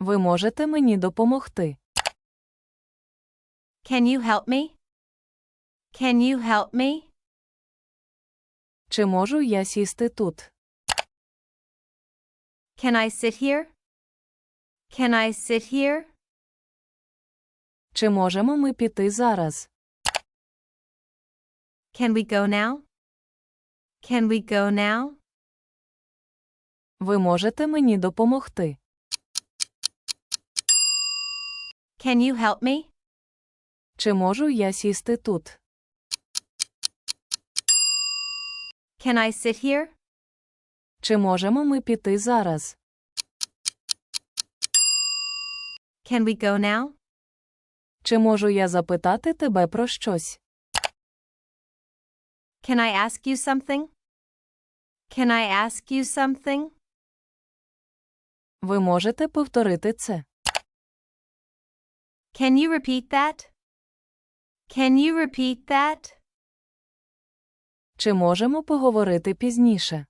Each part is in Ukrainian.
Ви можете мені допомогти? Can you help me? Can you help me? Чи можу я сісти тут? Can I sit here? Can I sit here? Чи можемо ми піти зараз? Can we go now? Can we go now? Ви можете мені допомогти? Can you help me? Чи можу я сісти тут? Can I sit here? Чи можемо ми піти зараз? Can we go now? Чи можу я запитати тебе про щось? Can I ask you something? Can I ask you something? Ви можете повторити це? Can you repeat that? Can you repeat that? Чи можемо поговорити пізніше?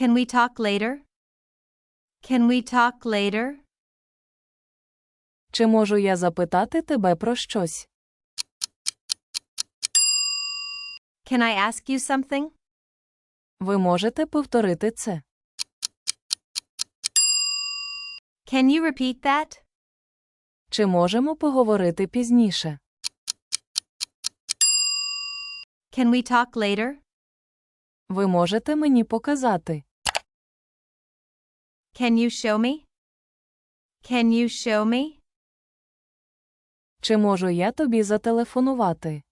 Can we talk later? Can we talk later? Чи можу я запитати тебе про щось? Can I ask you something? Ви можете повторити це? Can you repeat that? Чи можемо поговорити пізніше? Can we talk later? Ви можете мені показати? Can you show me? Can you show me? Чи можу я тобі зателефонувати?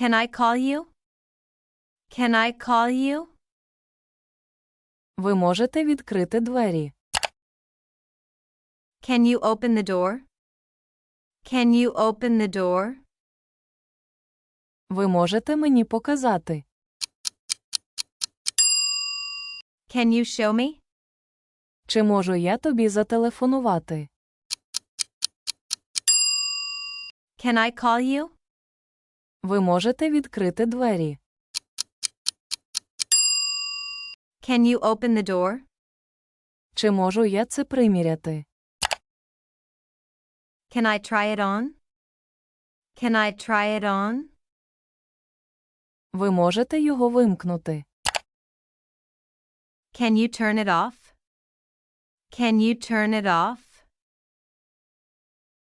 Can I call you? Can I call you? Ви можете відкрити двері. Can you open the door? Can you open the door? Ви можете мені показати. Can you show me? Чи можу я тобі зателефонувати? Can I call you? Ви можете відкрити двері. Can you open the door? Чи можу я це приміряти? Can I try it on? Can I try it on? Ви можете його вимкнути. Can you turn it off? Can you turn it off?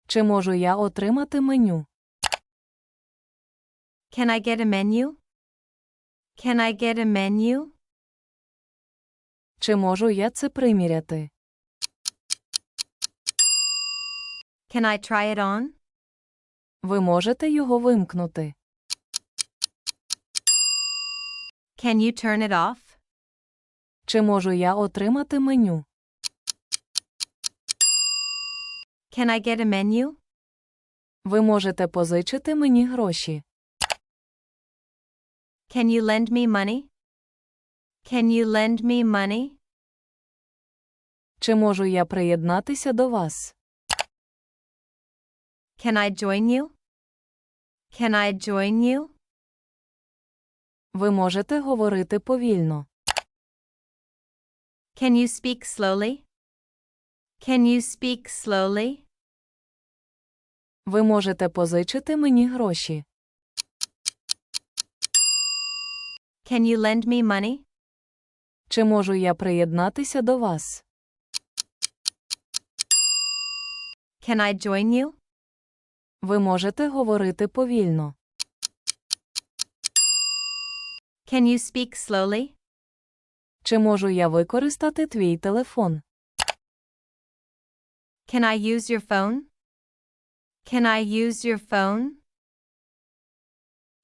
Чи можу я отримати меню? Can I get a menu? Can I get a menu? Чи можу я це приміряти? Can I try it on? Ви можете його вимкнути. Can you turn it off? Чи можу я отримати меню? Can I get a menu? Ви можете позичити мені гроші. Can you lend me money? Can you lend me money? Чи можу я приєднатися до вас? Can I join you? Can I join you? Ви можете говорити повільно. Can you speak slowly? Can you speak slowly? Ви можете позичити мені гроші. Can you lend me money? Чи можу я приєднатися до вас? Can I join you? Ви можете говорити повільно. Can you speak slowly? Чи можу я використати твій телефон? Can I use your phone? Can I use your phone?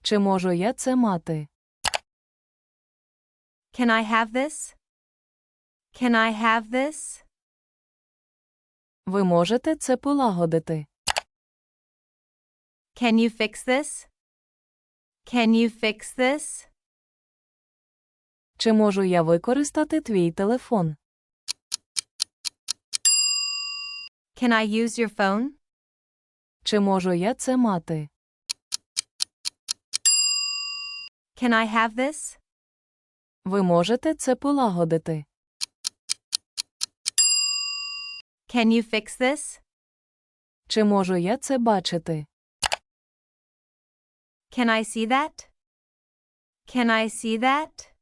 Чи можу я це мати? Can I have this? Can I have this? Ви можете це полагодити. Can you fix this? Can you fix this? Чи можу я використати твій телефон? Can I use your phone? Чи можу я це мати? Can I have this? Ви можете це полагодити. Can you fix this? Чи можу я це бачити? Can I see that? Can I see that?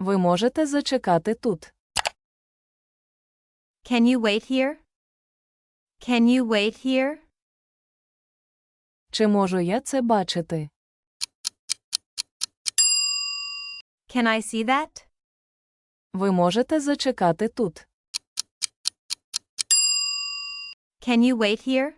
Ви можете зачекати тут. Can you wait here? Can you wait here? Чи можу я це бачити? Can I see that? Ви можете зачекати тут. Can you wait here?